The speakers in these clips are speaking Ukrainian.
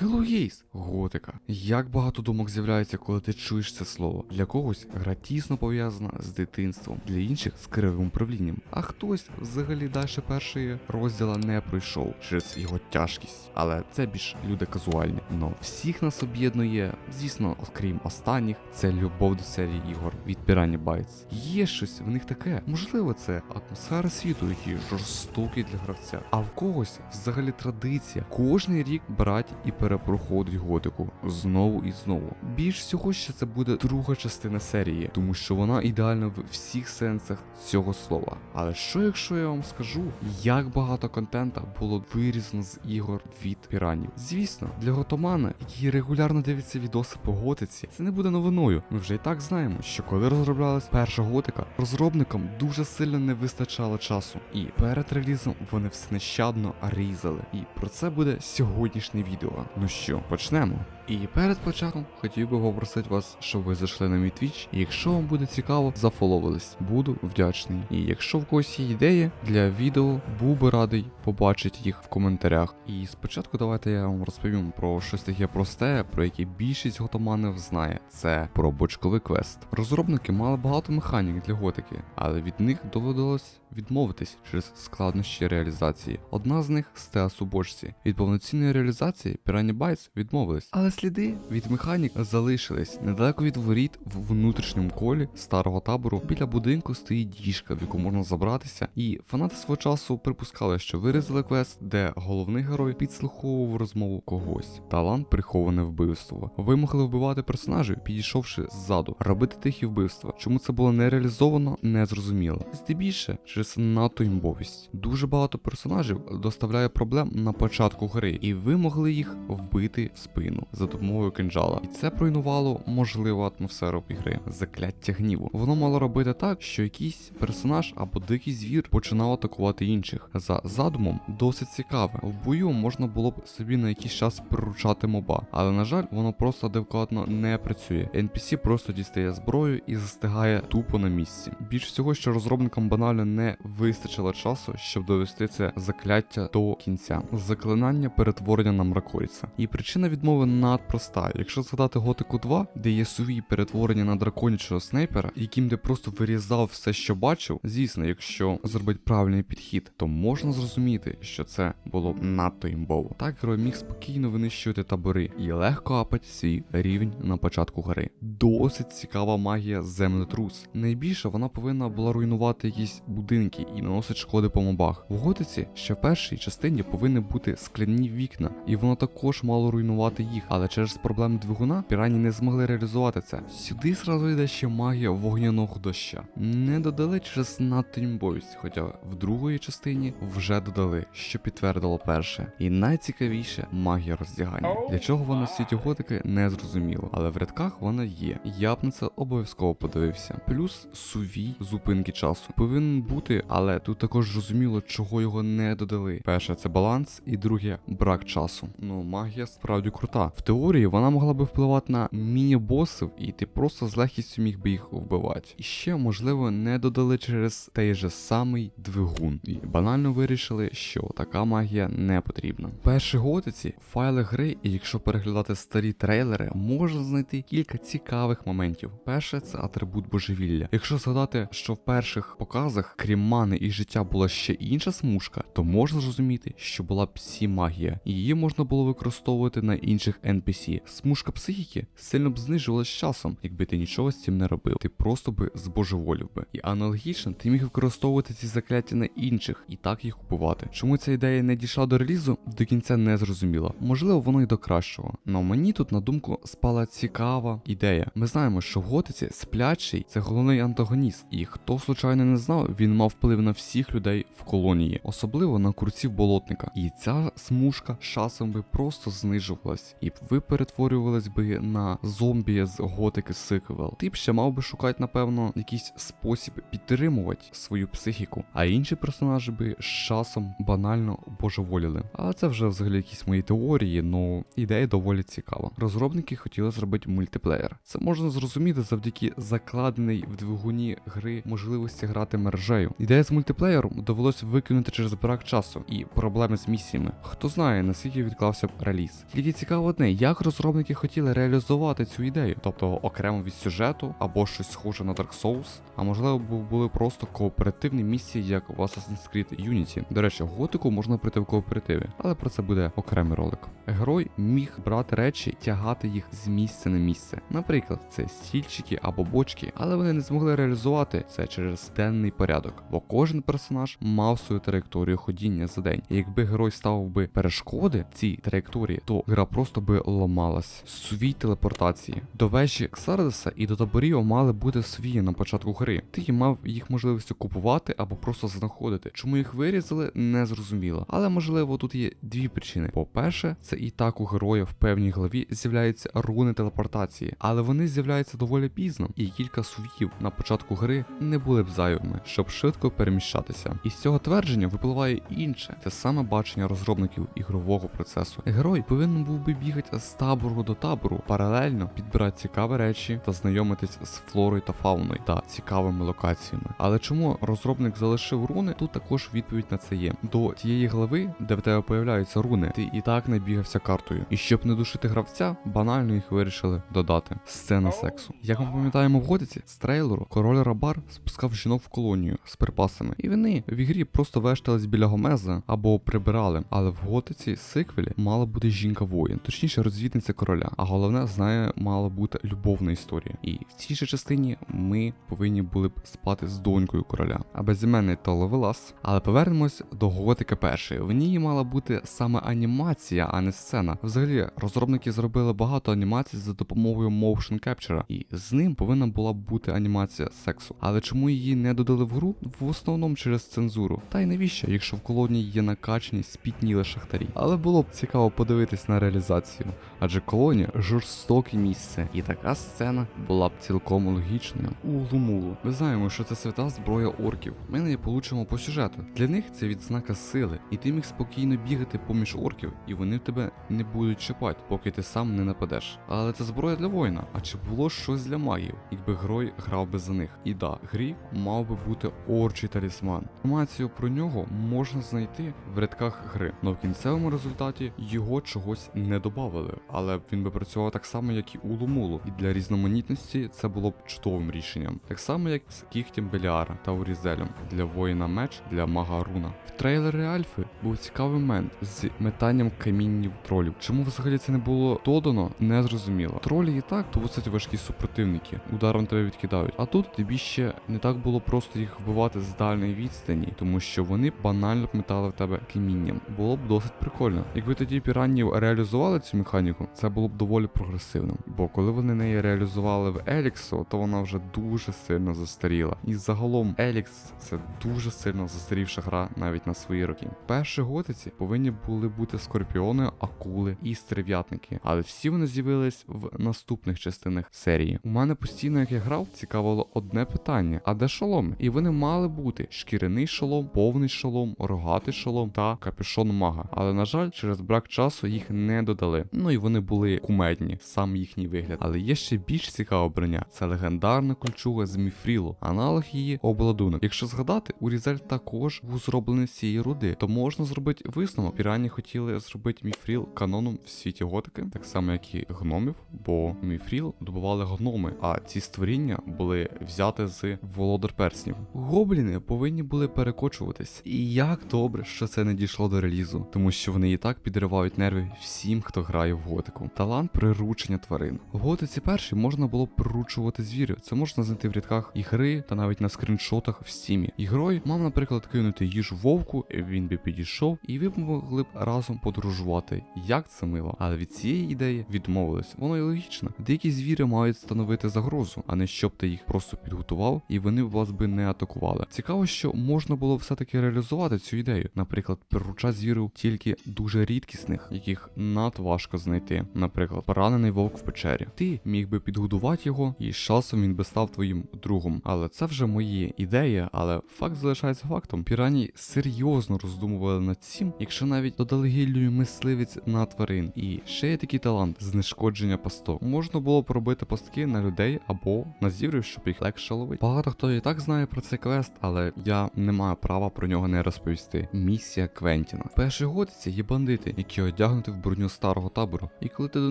Hello готика. Як багато думок з'являється, коли ти чуєш це слово. Для когось гра тісно пов'язана з дитинством, для інших з кривим управлінням. А хтось взагалі далі першої розділа не пройшов через його тяжкість. Але це більш люди казуальні. Но всіх нас об'єднує, звісно, окрім останніх, це любов до серії ігор від Piranha Bytes. Є щось в них таке. Можливо, це атмосфера світу, який жорстокий для гравця. А в когось взагалі традиція кожний рік брати і перепроходить готику знову і знову. Більш всього, що це буде друга частина серії, тому що вона ідеальна в всіх сенсах цього слова. Але що якщо я вам скажу, як багато контента було вирізано з ігор від піранів? Звісно, для готомана, який регулярно дивиться відоси по готиці, це не буде новиною. Ми вже і так знаємо, що коли розроблялась перша готика, розробникам дуже сильно не вистачало часу, і перед релізом вони все нещадно різали. І про це буде сьогоднішнє відео. Ну що, почнемо. І перед початком хотів би попросити вас, щоб ви зайшли на мій твіч. Якщо вам буде цікаво, зафоловились. Буду вдячний. І якщо в когось є ідеї для відео, був би радий побачити їх в коментарях. І спочатку давайте я вам розповім про щось таке просте, про яке більшість готоманів знає. Це про бочковий квест. Розробники мали багато механік для готики, але від них доводилось відмовитись через складнощі реалізації. Одна з них стелс у бочці. Від повноцінної реалізації Piranha Bytes відмовились, але сліди від механік залишились недалеко від воріт в внутрішньому колі старого табору. Біля будинку стоїть діжка, в яку можна забратися. І фанати свого часу припускали, що вирізали квест, де головний герой підслуховував розмову когось. Талант приховане вбивство. Ви могли вбивати персонажів, підійшовши ззаду, робити тихі вбивства. Чому це було не реалізовано, не зрозуміло. Здебільше через надто імбовість. Дуже багато персонажів доставляє проблем на початку гри, і ви могли їх вбити в спину за допомогою кинджала. І це руйнувало можливу атмосферу ігри. Закляття гніву. Воно мало робити так, що якийсь персонаж або дикий звір починав атакувати інших. За задумом досить цікаве. В бою можна було б собі на якийсь час приручати моба, але на жаль, воно просто адекватно не працює. NPC просто дістає зброю і застигає тупо на місці. Більш всього, що розробникам банально не вистачило часу, щоб довести це закляття до кінця. Заклинання перетворення на мракоріця. І причина відмови надпроста. Якщо згадати Готику 2, де є суві перетворення на драконячого снайпера, яким ти просто вирізав все, що бачив, звісно, якщо зробити правильний підхід, то можна зрозуміти, що це було надто імбово. Так герой міг спокійно винищувати табори і легко апати свій рівень на початку гри. Досить цікава магія землетрус. Найбільше вона повинна була руйнувати якісь будинки і наносить шкоди по мобах. В готиці ще в першій частині повинні бути скляні вікна, і воно також мало руйнувати їх, але через проблеми двигуна пірані не змогли реалізувати це. Сюди зразу йде ще магія вогняного доща. Не додали через надто імбовість, хоча в другої частині вже додали, що підтвердило перше. І найцікавіше магія роздягання. Для чого вона в світі готики не зрозуміло, але в рядках вона є. Я б на це обов'язково подивився. Плюс сувій зупинки часу повинен бути, але тут також зрозуміло, чого його не додали. Перше це баланс, і друге брак часу. Ну, магія справді крута. В теорії вона могла би впливати на міні-босів, і ти просто з легкістю міг би їх вбивати. І ще, можливо, не додали через той же самий двигун. І банально вирішили, що така магія не потрібна. В першій готиці файли гри, і якщо переглядати старі трейлери, можна знайти кілька цікавих моментів. Перше це атрибут божевілля. Якщо згадати, що в перших показах, крім мани і життя, була ще інша смужка, то можна зрозуміти, що була псі магія, її можна було використовувати на інших NPC. Смужка психіки сильно б знижувалась часом, якби ти нічого з цим не робив. Ти просто би збожеволів би. І аналогічно ти міг використовувати ці закляття на інших і так їх купувати. Чому ця ідея не дійшла до релізу, до кінця не зрозуміло. Можливо, воно й до кращого. Но мені тут на думку спала цікава ідея. Ми знаємо, що в готиці сплячий це головний антагоніст, і хто случайно не знав, він мав вплив на всіх людей в колонії, особливо на курців болотника. І ця смужка часом би просто знижувалась, і ви перетворювались би на зомбі з готики сиквел. Ти б ще мав би шукати, напевно, якийсь спосіб підтримувати свою психіку, а інші персонажі би з часом банально божеволіли. Але це вже взагалі якісь мої теорії, ну ідея доволі цікава. Розробники хотіли зробити мультиплеєр. Це можна зрозуміти завдяки закладений в двигуні гри можливості грати мережею. Ідея з мультиплеєром довелось викинути через брак часу і проблеми з місіями. Хто знає, наскільки відклався б реліз. Тільки цікаво одне, як розробники хотіли реалізувати цю ідею, тобто окремо від сюжету або щось схоже на Dark Souls, а можливо були просто кооперативні місії, як в Assassin's Creed Unity. До речі, готику можна пройти в кооперативі, але про це буде окремий ролик. Герой міг брати речі, тягати їх з місця на місце. Наприклад, це стільчики або бочки, але вони не змогли реалізувати це через денний порядок, бо кожен персонаж мав свою траєкторію ходіння за день. І якби герой ставив би перешкоди цій траєкторії, то гра просто би ламалась. Свій телепортації до вежі Ксардеса і до таборів мали бути свої на початку гри. Ти мав їх можливістю купувати або просто знаходити. Чому їх вирізали, не зрозуміло. Але можливо тут є дві причини. По-перше, це і так у героя в певній главі з'являються руни телепортації, але вони з'являються доволі пізно, і кілька сувів на початку гри не були б зайвими, щоб швидко переміщатися. І з цього твердження випливає інше, те саме бачення розробників ігрового процесу. Герой повинен був би бігати з табору до табору, паралельно підбирати цікаві речі та знайомитись з флорою та фауною та цікавими локаціями. Але чому розробник залишив руни? Тут також відповідь на це є. До тієї глави, де в тебе появляються руни, ти і так не бігався картою. І щоб не душити гравця, банально їх вирішили додати. Сцена сексу. Як ми пам'ятаємо в Готиці, з трейлеру король Рабар спускав жінок в колонію з припасами, і вони в ігрі просто вештались біля гомеза або прибирали. Але в Готиці сиквелі мала бути жінка воїн, точніше розвідниця короля. А головне з нею мала бути любовна історія. І в цій же частині ми повинні були б спати з донькою короля, а безіменний то Ловелас. Але повернемось до Готика першої. В ній мала бути саме анімація, а не сцена. Взагалі, розробники зробили багато анімацій за допомогою motion capture, і з ним повинна була б бути анімація сексу. Але чому її не додали в гру? В основному через цензуру. Та й навіщо, якщо в колонії є накачані спітніли шахтарі. Але було б цікаво подивитись на реалізацію, адже колонія жорстоке місце, і така сцена була б цілком логічною. Улумулу. Ми знаємо, що це свята зброя орків. Ми неї получимо по сюжету. Для них це відзнака сили, і ти міг спокійно бігати поміж орків, і вони в тебе не будуть чіпати, поки ти сам не нападеш. Але це зброя для воїна. А чи було щось для магів, якби герой грав би за них? І да, грі мав би бути орчий талісман. Інформацію про нього можна знайти в рядках гри, але в кінцевому результаті його чогось не додавали. Але він би працював так само, як і у Лумулу. І для різноманітності це було б чудовим рішенням. Так само, як з кігтем Беліара та Урізелем для воїна меч для мага Руна. В трейлері Альфи був цікавий момент з метанням каміннів тролів. Чому взагалі це не було додано, не зрозуміло. Тролі і так досить важкі супротивники, ударом тебе відкидають. А тут тобі ще не так було просто їх вбивати з дальної відстані, тому що вони банально б метали в тебе камінням. Було б досить прикольно. Якби тоді піранів реалізували цю механіку, це було б доволі прогресивним. Бо коли вони неї реалізували в Еліксу, то вона вже дуже сильно застаріла. І загалом Елікс це дуже сильно застарівша гра навіть на свої роки. Перші готиці повинні були бути скорпіони, акули і стерв'ятники, але всі вони з'явились в наступних частинах серії. У мене постійно, як я грав, цікавило одне питання: а де шоломи? І вони мали бути шкіряний шолом, повний шолом, рогатий шолом та капюшон мага. Але на жаль, через брак часу їх не додали. Ну і вони були кумедні, сам їхній вигляд. Але є ще більш цікава броня. Це легендарна кольчуга з міфрілу, аналог її обладунок. Якщо згадати, Урізель також був зроблений з цієї руди, то можна зробити висновок. Пірані хотіли зробити міфріл каноном в світі готики, так само як і гномів, бо міфріл добували гноми, а ці створіння були взяти з володар перснів. Гобліни повинні були перекочуватись. І як добре, що це не дійшло до релізу, тому що вони і так підривають нерви всім, хто грає в готику. Талант приручення тварин. В готиці першій можна було приручувати звірів. Це можна знайти в рядках ігри та навіть на скріншотах в стімі. І мав, наприклад, кинути їжу вовку, він би підійшов, і ви б могли б разом подорожувати. Як це мило. Але від цієї ідеї відмовились. Воно і логічно. Деякі звірі мають становити загрозу, а не щоб ти їх просто підготував, і вони вас би не атакували. Цікаво, що можна було все-таки реалізувати цю ідею. Наприклад, приручати звірів тільки дуже рідкісних, яких надважко знайти. Наприклад, поранений вовк в печері. Ти міг би підгодувати його, і з часом він би став твоїм другом. Але це вже мої ідеї, але факт залишається фактом. Пірані серйозно роздумували над цим, якщо навіть додали гільдію мисливець на тварин. І ще є такий талант знешкодження пасток. Можна було б робити пастки на людей або на зіврів, щоб їх легше ловити. Багато хто і так знає про цей квест, але я не маю права про нього не розповісти. Місія Квентіна. В першій готиці є бандити, які одягнути в броню старого табору. І коли ти до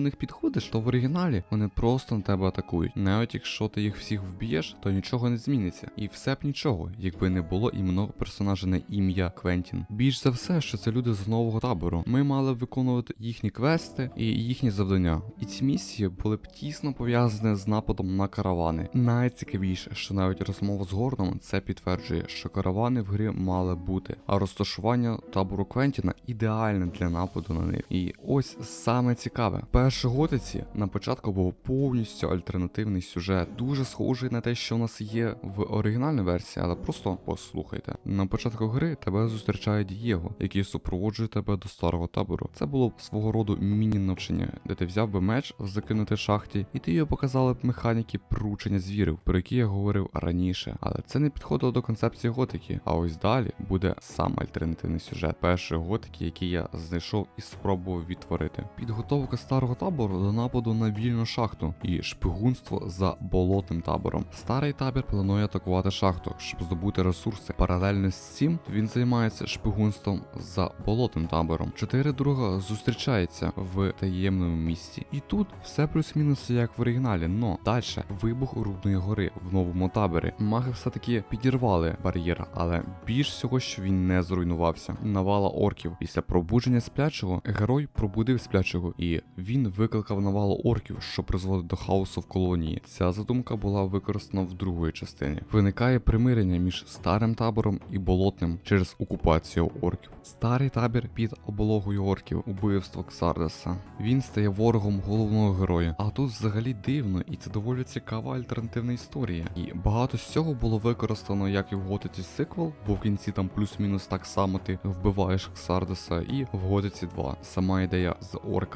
них підходиш, то в оригіналі вони просто на тебе атакують. Навіть якщо ти їх всіх вб'єш, то нічого не зміниться. І все б нічого, якби не було іменного персонажа на ім'я Квентін. Більш за все, що це люди з нового табору. Ми мали виконувати їхні квести і їхні завдання. І ці місії були б тісно пов'язані з нападом на каравани. Найцікавіше, що навіть розмова з Гордом це підтверджує, що каравани в грі мали бути, а розташування табору Квентіна ідеальне для нападу на них. І ось саме цікаве. В першій готиці на початку був повністю альтернативний сюжет, дуже схожий на те, що у нас є в оригінальній версії, але просто послухайте. На початку гри тебе зустрічає Дієго, який супроводжує тебе до старого табору. Це було б свого роду міні-навчання, де ти взяв би меч в закинутій шахті, і ти його показали б механіки пручення звірів, про які я говорив раніше. Але це не підходило до концепції готики. А ось далі буде сам альтернативний сюжет першої готики, який я знайшов і спробував відтворити. Підготовка старого табору до нападу на вільну шахту і шпигунство за болотним табором. Старий табір планує атакувати шахту, щоб здобути ресурси. Паралельно з цим він займається шпигунством за болотним табором. Чотири друга зустрічаються в таємному місці. І тут все плюс-мінус як в оригіналі, но далі вибух рудної гори в новому таборі. Маги все-таки підірвали бар'єр, але більш всього, що він не зруйнувався. Навала орків. Після пробудження сплячого герой пробудив сплячого, і він викликав навалу орків, що призводить до хаосу в колонії. Ця задумка була використана в другої частині. Виникає примирення між старим табором і болотним через окупацію орків. Старий табір під обологою орків, убивство Ксардеса. Він стає ворогом головного героя. А тут взагалі дивно, і це доволі цікава альтернативна історія. І багато з цього було використано як і в готиці сиквел, бо в кінці там плюс-мінус так само ти вбиваєш Ксардеса, і в готиці 2. Сама ідея з орками.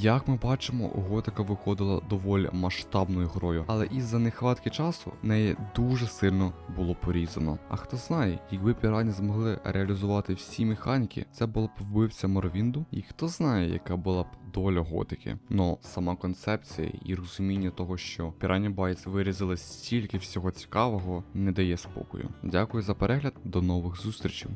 Як ми бачимо, готика виходила доволі масштабною грою, але із-за нехватки часу неї дуже сильно було порізано. А хто знає, якби пірані змогли реалізувати всі механіки, це було б вбивця Моровінду, і хто знає, яка була б доля готики. Но сама концепція і розуміння того, що Piranha Bytes вирізали стільки всього цікавого, не дає спокою. Дякую за перегляд, до нових зустрічей.